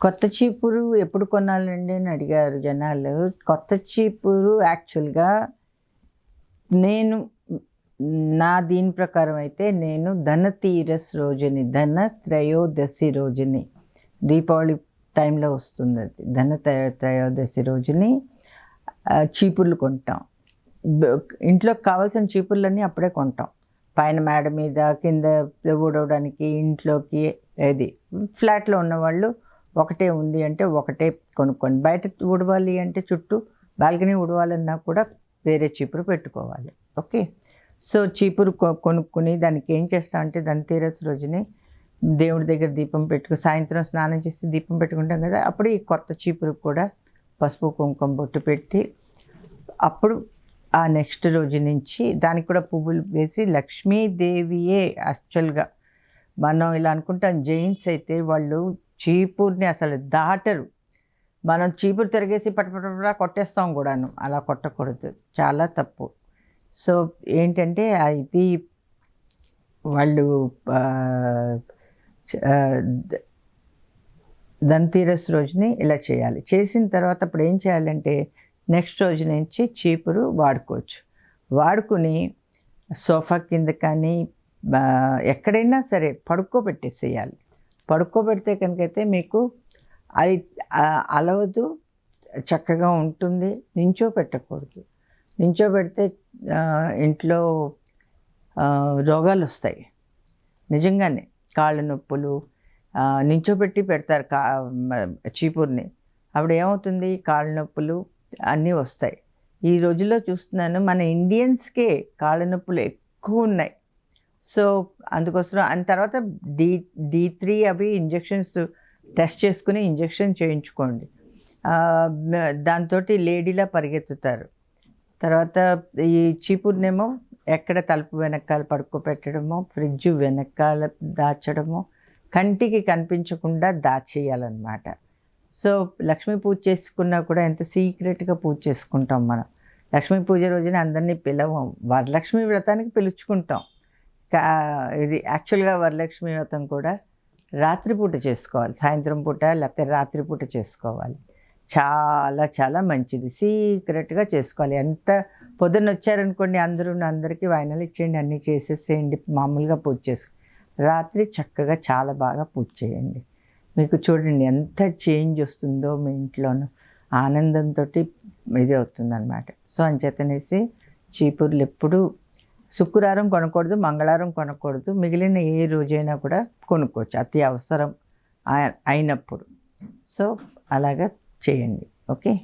కొత్త చీపురు ఎప్పుడు కొనాలండి అని అడిగారు జనాలు. కొత్త చీపురు యాక్చువల్గా నేను నా దీని ప్రకారం అయితే నేను ధనతీరస్ రోజుని ధన త్రయోదశి రోజుని దీపావళి టైంలో వస్తుంది అది. ధన త్రయోదశి రోజుని చీపుర్లు కొంటాం. ఇంట్లో ఇంట్లోకి కావాల్సిన చీపుర్లన్నీ అప్పుడే కొంటాం. పైన మేడ మీద కింద ఊడవడానికి ఇంట్లోకి ఏది ఫ్లాట్లో ఉన్నవాళ్ళు ఒకటే ఉంది అంటే ఒకటే కొనుక్కోండి. బయట ఊడవాలి అంటే చుట్టూ బాల్కనీ ఊడవాలన్నా కూడా వేరే చీపురు పెట్టుకోవాలి. ఓకే? సో చీపురు కొ- కొనుక్కుని దానికి ఏం చేస్తా అంటే ధనతేరస్ రోజునే దేవుడి దగ్గర దీపం పెట్టుకు సాయంత్రం స్నానం చేసి దీపం పెట్టుకుంటాం కదా అప్పుడు ఈ కొత్త చీపురు కూడా పసుపు కుంకుమ బొట్టు పెట్టి అప్పుడు ఆ నెక్స్ట్ రోజు నుంచి దానికి కూడా పువ్వులు వేసి లక్ష్మీదేవియే యాక్చువల్గా. మనం ఇలా అనుకుంటాం జైన్స్ అయితే వాళ్ళు చీపుర్ని అసలు దాటరు. మనం చీపురు తిరిగేసి పటపట కొట్టేస్తాం కూడాను. అలా కొట్టకూడదు. చాలా తప్పు. సో ఏంటంటే ఇది వాళ్ళు ఆ, ధన్తీరస్ రోజుని ఇలా చేయాలి. చేసిన తర్వాత అప్పుడు ఏం చేయాలంటే నెక్స్ట్ రోజు నుంచి చీపురు వాడుకోవచ్చు. వాడుకుని సోఫా కింద కానీ ఎక్కడైనా సరే పడుకోబెట్టేసేయాలి. పడుకోబెడితే కనుకైతే మీకు అది అలవదు చక్కగా ఉంటుంది. నించో పెట్టకూడదు నించో పెడితే ఇంట్లో రోగాలు వస్తాయి. నిజంగానే కాళ్ళ నొప్పులు నించోబెట్టి పెడతారు కా చీపుర్ని. అప్పుడు ఏమవుతుంది? కాళ్ళ నొప్పులు అన్నీ వస్తాయి. ఈ రోజుల్లో చూస్తున్నాను మన ఇండియన్స్కే కాళ్ళ నొప్పులు ఎక్కువ ఉన్నాయి. సో అందుకోసం అండ్ తర్వాత డి డి త్రీ అవి ఇంజెక్షన్స్ టెస్ట్ చేసుకుని ఇంజెక్షన్ చేయించుకోండి. దాంతో లేడీలా పరిగెత్తుతారు. తర్వాత ఈ చీపుర్నేమో ఎక్కడ తలుపు వెనకాల పడుకోబెట్టడమో ఫ్రిడ్జ్ వెనకాల దాచడమో కంటికి కనిపించకుండా దాచేయాలన్నమాట. సో లక్ష్మీ పూజ చేసుకున్నా కూడా ఎంత సీక్రెట్గా పూజ చేసుకుంటాం మనం. లక్ష్మీ పూజ రోజున అందరినీ పిలవం. వరలక్ష్మి వ్రతానికి పిలుచుకుంటాం. ఇది యాక్చువల్గా వరలక్ష్మి వ్రతం కూడా రాత్రిపూట చేసుకోవాలి. సాయంత్రం పూట లేకపోతే రాత్రిపూట చేసుకోవాలి. చాలా చాలా మంచిది. సీక్రెట్గా చేసుకోవాలి. ఎంత పొద్దున్న వచ్చారనుకోండి అందరూ అందరికీ వాయినాలు ఇచ్చేయండి అన్నీ చేసేసేయండి మామూలుగా పూజ చేసుకో రాత్రి చక్కగా చాలా బాగా పూజ చేయండి. మీకు చూడండి ఎంత చేంజ్ వస్తుందో మీ ఇంట్లోనూ. ఆనందంతో ఇది అవుతుందన్నమాట. సో అంచేతనేసి చీపుర్లు ఎప్పుడు శుక్రవారం కొనకూడదు మంగళవారం కొనకూడదు. మిగిలిన ఏ రోజైనా కూడా కొనుక్కోవచ్చు. అతి అవసరం అయినప్పుడు. సో అలాగా చేయండి. ఓకే?